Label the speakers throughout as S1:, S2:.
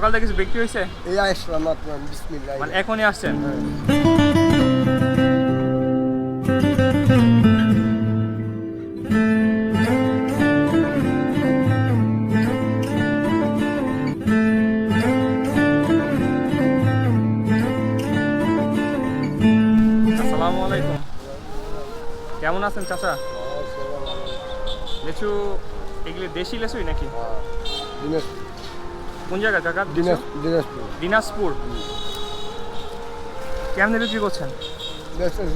S1: সকাল থেকে কিছু বিক্রি হয়েছে?
S2: এই আসলাম আপনার বিসমিল্লাহ
S1: মানে এখনই আসছেন? আসসালামু আলাইকুম। কেমন আছেন চাচা? লিচু এগুলি দেশি লেচুই নাকি?
S2: দিনাজপুর
S1: কোন জায়গা কাকা
S2: দিনাজ দিনাজপুর।
S1: দিনাজপুর। কেমন বিক্রি করছেন?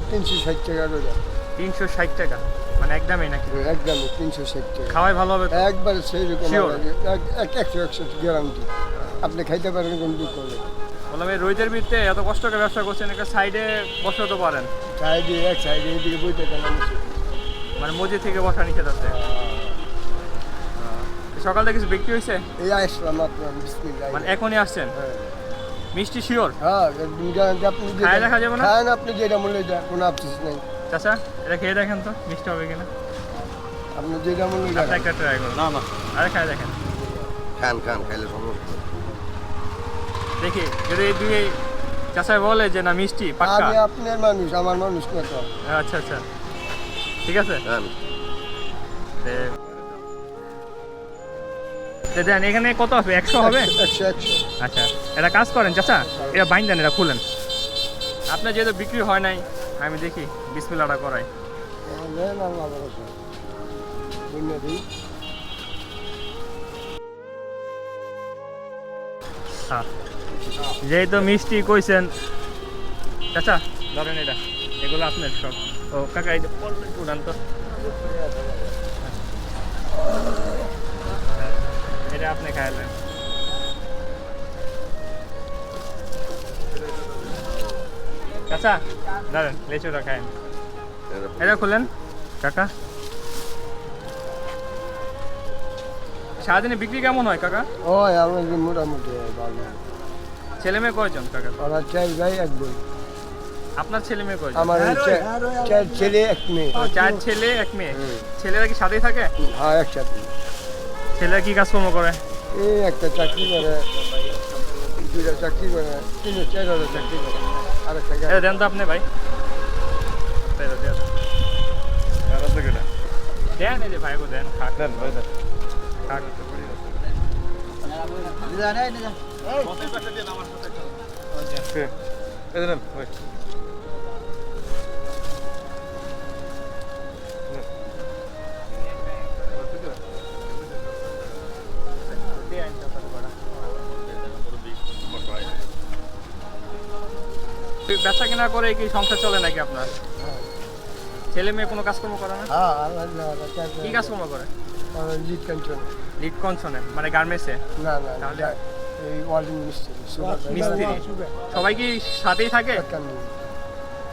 S2: তিনশো ষাট টাকা করে।
S1: তিনশো ষাট টাকা। মানে একদমই নাকি?
S2: একদম তিনশো ষাট টাকা।
S1: খাওয়াই ভালো হবে তো?
S2: একবার সেই রকম. একশো একশো গ্যারান্টি। আপনি খাইতে পারেন কোন দুঃখ হবে
S1: বললাম এই রোহিতের ভিত্তে এত কষ্ট করে ব্যবসা করছেন একটা সাইডে বসে তো পারেন।
S2: সাইডে এক সাইডে এদিকে বইতে
S1: মানে মসজিদ থেকে বসা নিষেধ আছে সকাল থেকে কিছু বিক্রি হয়েছে?
S2: এই আসলাম আপনার বিসমিল্লাহ
S1: মানে এখনই আসছেন?
S2: হ্যাঁ।
S1: মিষ্টি শিওর?
S2: হ্যাঁ আপনি
S1: খায় দেখা যাবে না?
S2: খান আপনি যেটা মূল্য এটা কোনো আফসোস নেই।
S1: চাচা এটা খেয়ে দেখেন তো মিষ্টি হবে কিনা?
S2: আপনি যেটা মূল্য
S1: আপনি
S2: এটা
S1: একটা ট্রাই করুন।
S2: না না।
S1: আরে খায় দেখেন।
S2: খান খান খাইলে সমস্যা
S1: দেখি যদি এই দুই চাচা বলে যে না মিষ্টি পাক্কা।
S2: আমি আপনার মানুষ আমার মানুষ না তো।
S1: আচ্ছা আচ্ছা। ঠিক আছে? হ্যাঁ দেন এখানে কত হবে একশো হবে?
S2: একশো একশো
S1: আচ্ছা এটা কাজ করেন চাচা এটা বাইন দেন এটা খুলেন। আপনার যেহেতু বিক্রি হয় নাই আমি দেখি বিসমিল্লাটা করাই। হ্যাঁ যেহেতু মিষ্টি কইছেন চাচা ধরেন এটা এগুলো আপনার সব ও কাকা এই তো। চাচা? ধরেন লেচুটা খায়েন এটা খুলেন কাকা। সারাদিনে বিক্রি কেমন হয় কাকা?
S2: ও আমার মোটামুটি ভালো।
S1: ছেলে মেয়ে কয়জন কাকা?
S2: আমার চার ভাই এক বোন।
S1: আপনার ছেলে মেয়ে কয়জন?
S2: আমার চার ছেলে এক মেয়ে।
S1: চার ছেলে এক মেয়ে। ছেলেরা কি সাথেই থাকে?
S2: হ্যাঁ একসাথে।
S1: ছেলেরা কি কাজকর্ম করে?
S2: এই একটা চাকরি করে। দুইটা চাকরি করে তিন চার হাজার চাকরি করে আর একটা
S1: দেন তো আপনি ভাই এটা দেন। দেন এই যে ভাই গো দেন খাক দেন ভাই দেন খাক ব্যবসা কিনা করে কি সংসার চলে নাকি আপনার? ছেলে মেয়ে কোনো কাজকর্ম করে না?
S2: হ্যাঁ
S1: কি কাজকর্ম করে?
S2: লিড কাঞ্চন
S1: লিড কনসনে মানে গার্মেন্টসে
S2: না না
S1: তাহলে?
S2: এই ওয়ার্ল্ডিং মিস্ত্রি
S1: মিস্ত্রি। সবাই কি সাথেই থাকে?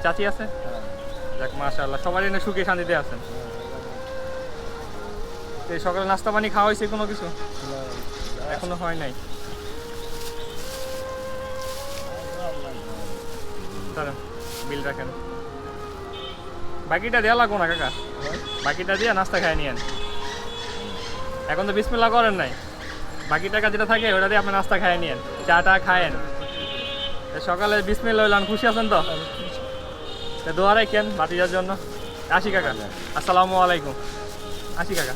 S1: চাচি আছে?
S2: হ্যাঁ।
S1: যাক মাশাআল্লাহ সবারই না সুখে শান্তিতে আছেন। এই সকালে নাস্তা পানি খাওয়া হয়েছে কোনো কিছু? এখনও হয় নাই। বিল রাখেন। বাকিটা দেওয়া লাগবো না, কাকা। বাকিটা দিয়ে নাস্তা খাই নিয়েন। এখন তো বিসমিল্লা করেন নাই। বাকি টাকা যেটা থাকে, ওটা দিয়ে আপনি নাস্তা খাই নিয়েন। চা টা খায়েন। সকালে বিসমিল্লা হইলাম, খুশি আছেন তো দোয়া রাখেন ভাতিজার জন্য। আসি, কাকা। আসসালামু আলাইকুম। আসি, কাকা।